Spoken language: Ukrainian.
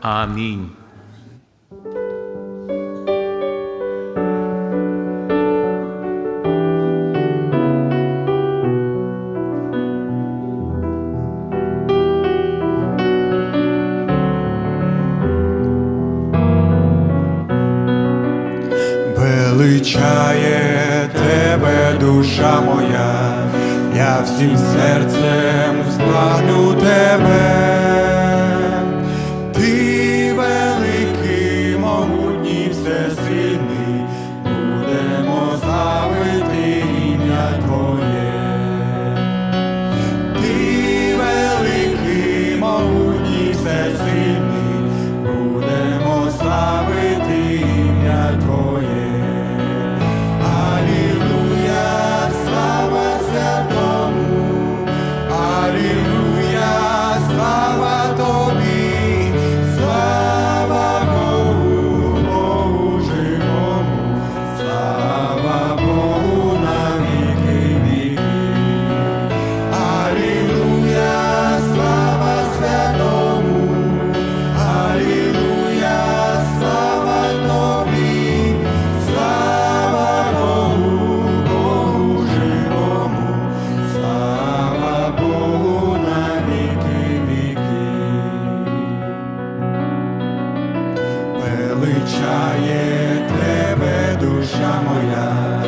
Амінь. Величає тебе, душа моя, я всім серцем встану тебе. in величає тебе, душа моя.